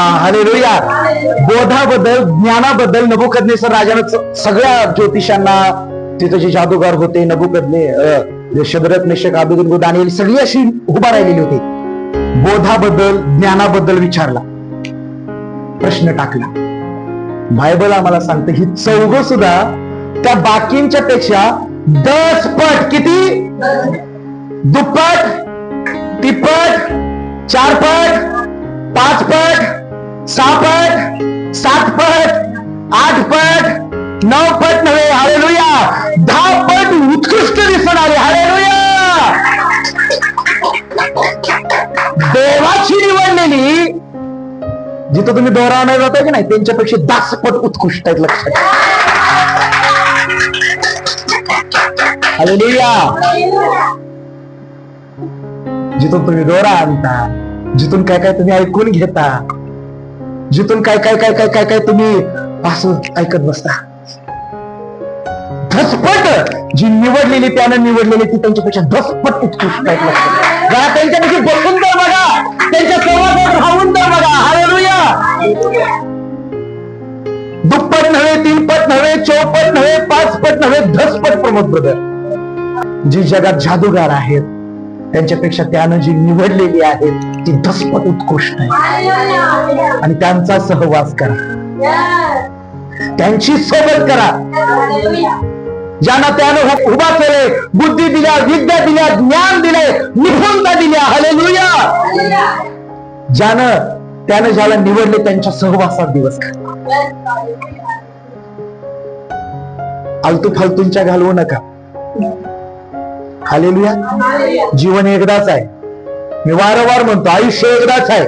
Hallelujah बोधाबद्दल ज्ञानाबद्दल नभुकदनेसर राजानं सगळ्या ज्योतिषांना तिथं जे जादूगार होते नभुकदने अं, निशक निषक दानियल सगळी अशी उभा राहिलेली होती. बोधाबद्दल ज्ञानाबद्दल विचारला. प्रश्न टाकला. बायबल आम्हाला सांगते ही चौघ सुद्धा त्या बाकींच्या पेक्षा दस पट किती? दुप्पट तिप्पट चार पट पाच पट सहा पट सात पट आठ पट नऊ पट नव्हे. हालेलुया. दहा पट उत्कृष्ट दिसणारे. आले हालेलुया. देवाची निवडलेली जिथं तुम्ही दोरा आणायला जाताय की नाही त्यांच्यापेक्षा दहा पट उत्कृष्ट आहेत लक्षात हालेलुया. जिथून तुम्ही दोरा आणता जिथून काय काय तुम्ही ऐकून घेता जिथून काय काय काय काय काय काय तुम्ही असं ऐकत बसता? धसपट! जी निवडलेली त्यानं निवडलेली ती त्यांच्यापेक्षा धसपट उत्कृष्ट आहेत जरा त्यांच्यापेक्षा बसून तर बघा. त्यांच्या सहवासात राहून तर बघा. हालेलुया दुप्पट नव्हे तीनपट नव्हे चौपट नव्हे पाचपट नव्हे धसपट प्रमोद ब्रदर. जी जगात जादूगार आहेत त्यांच्यापेक्षा त्यानं जी निवडलेली आहेत ती धसपट उत्कृष्ट आहे. आणि त्यांचा सहवास करा. त्यांची सोबत करा. ज्यांना त्यानं उभा केले बुद्धी दिल्या विद्या दिल्या ज्ञान दिले निपुणता दिल्या हलेलुया! ज्यानं त्यानं ज्याला निवडले त्यांच्या सहवासात दिवस. आलतू फालतूंच्या घालवू नका. हालेलुया. जीवन एकदाच आहे. मी वारंवार म्हणतो आयुष्य एकदाच आहे.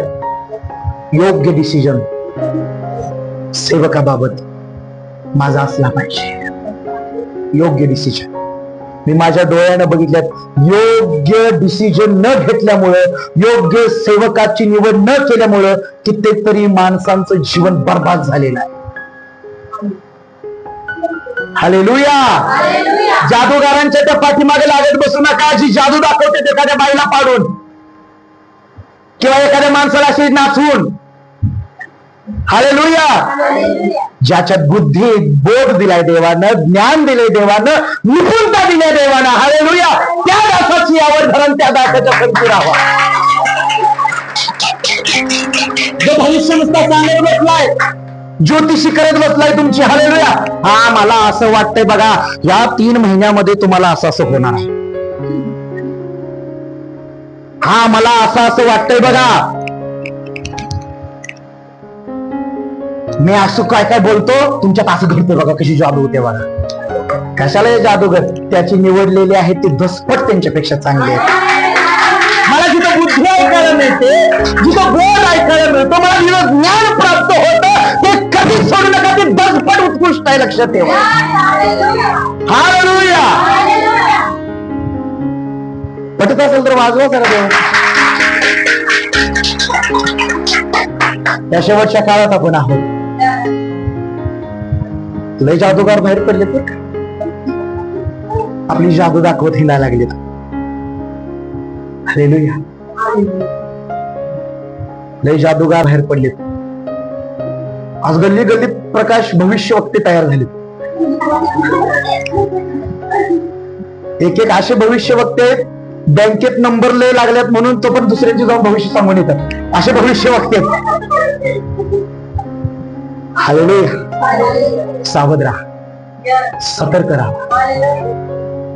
योग्य डिसिजन सेवकाबाबत माझा असला पाहिजे. योग्य डिसिजन मी माझ्या डोळ्यानं बघितल्यात योग्य डिसिजन न घेतल्यामुळं योग्य सेवकाची निवड न केल्यामुळं कित्येक तरी माणसांचं जीवन बर्बाद झालेलं आहे. हालेलुया. जादूगारांच्या त्या पाठीमागे लागत बसू नका. जी जादू दाखवते एखाद्या बाईला पाडून. किंवा एखाद्या माणसाला अशी नाचवून हालेलुया. ज्याच्यात बुद्धी बोध दिलाय देवानं ज्ञान दिले देवानं निपुणता दिल्या देवानं. हालेलुया. त्या दासाची आवड धरण त्या दासाच्या पंक्ती राहावा. जो भविष्य नुसता सांगत बसलाय ज्योतिषी करत बसलाय तुमची. हालेलुया हा मला असं वाटतंय बघा या तीन महिन्यामध्ये तुम्हाला असं असं होणार. आहे हा मला असं असं वाटतंय बघा. मी असं काय काय बोलतो? तुमच्यात असं घडतं बघा कशी जादू होते बघा. कशाला जादूगर त्याची निवडलेली आहे ते धसपट त्यांच्यापेक्षा चांगले आहे. मला जिथं बुद्धी ऐकायला मिळते जिथं बोध ऐकायला मिळतो मला जिथं ज्ञान उत्कृष्ट आहे लक्षात ठेवा. हालेलुया. पटत असेल तर वाजवा सर त्या शेवटच्या काळात आपण आहोत. लय जादूगार बाहेर पडले तर आपली जादू दाखवत हिंडायला लागले हालेलुया. लय जादूगार बाहेर पडले आज गल्ली गल्लीत प्रकाश भविष्य वक्ते तयार झाले. एक एक असे भविष्य वक्ते आहेत, बँकेत नंबर लय लागल्यात म्हणून तो पण दुसऱ्यांची जाऊन भविष्य सांगून येतात. असे भविष्य वक्ते हलवे सावध राहा. सतर्क राहा.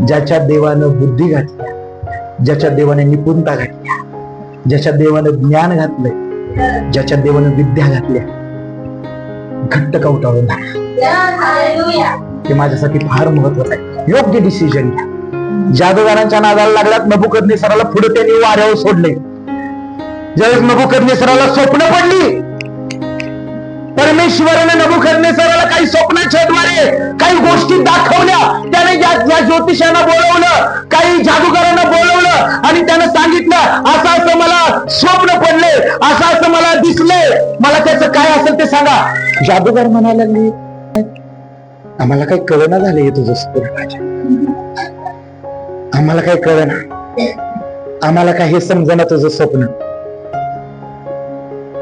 ज्याच्या देवानं बुद्धी घातली ज्याच्या देवाने निपुणता घातल्या ज्याच्या देवानं ज्ञान घातलंय ज्याच्या देवानं विद्या घातल्या घट्ट कवटाळून धरा हे माझ्यासाठी फार महत्वाचं आहे. योग्य डिसिजन घ्या. जादूगारांच्या नादाला लागल्यात नभुकदने सराला पुढे त्यांनी वाऱ्यावर सोडले. ज्यावेळेस नभुकदनेसराला स्वप्न पडली परमेश्वराने नभुकदनेसराला काही स्वप्नाच्या द्वारे काही गोष्टी दाखवल्या त्याने या ज्योतिषांना बोलवलं काही जादूगारांना बोलवलं आणि त्यानं सांगितलं असं असं मला स्वप्न पडले असं असं मला दिसले. मला त्याचं काय असेल सांगा. जादूगार म्हणायला लागली. आम्हाला काही कळना झाले हे तुझं स्वप्न आम्हाला काही कळना. आम्हाला काही समजना तुझं स्वप्न.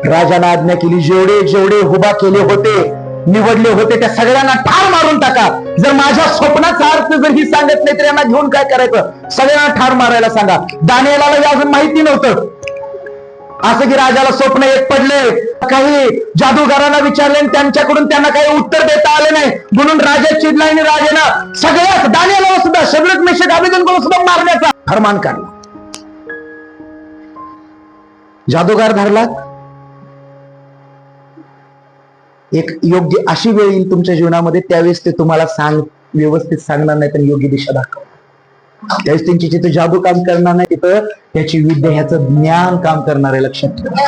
राजाला आज्ञा केली जेवढे जेवढे उभा केले होते निवडले होते त्या सगळ्यांना ठार मारून टाका. जर माझ्या स्वप्नाचा अर्थ जर ही सांगत नाही तर यांना घेऊन काय करायचं? सगळ्यांना ठार मारायला सांगा. दानियाला अजून माहिती नव्हतं. असं की राजाला स्वप्न एक पडले काही जादूगारांना विचारले आणि त्यांच्याकडून त्यांना काही उत्तर देता आले नाही. म्हणून राजा चिडला आणि राजानं सगळ्याच दानियाला सुद्धा शब्द मेषक आवेदन सुद्धा मारण्याचा फरमान काढला. जादूगार धरला एक योग्य अशी वेळ येईल तुमच्या जीवनामध्ये त्यावेळेस ते तुम्हाला सांग व्यवस्थित सांगणार नाही पण योग्य दिशा दाखव. त्यावेळेस त्यांची जिथं जादू काम करणार नाही तिथं त्याची विद्या ह्याचं ज्ञान काम करणार आहे लक्षात ठेवा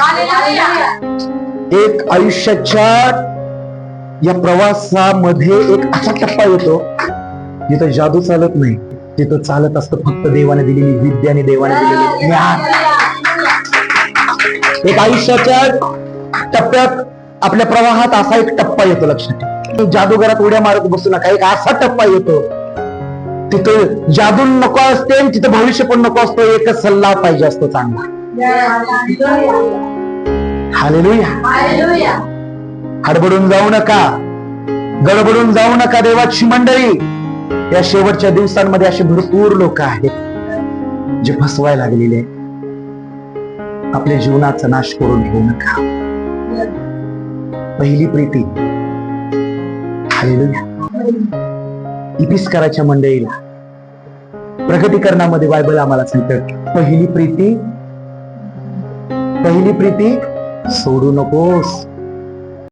एक आयुष्याच्या या प्रवासामध्ये एक असा टप्पा येतो जिथं जादू चालत नाही तिथं चालत असतं फक्त देवाने दिलेली विद्या आणि देवाने दिलेली ज्ञान एक आयुष्याच्या टप्प्यात आपल्या प्रवाहात असा एक टप्पा येतो लक्षात ठेवा. जादूगारात उड्या मारत बसू नका एक असा टप्पा येतो तिथं जादू नको असते आणि तिथं भविष्य पण नको असतो. एकच सल्ला पाहिजे असतो चांगला. हालेलुया. हडबडून जाऊ नका. गडबडून जाऊ नका देवाची मंडळी. या शेवटच्या दिवसांमध्ये असे भरपूर लोक आहेत जे फसवायला लागलेले. आपल्या जीवनाचा नाश करून घेऊ नका. पहिली प्रीती. हालेलुया. इपिस्काराच्या मंडळीला. प्रगतीकरणामध्ये बायबल आम्हाला सांगतं पहिली प्रीती पहिली प्रीती सोडू नकोस.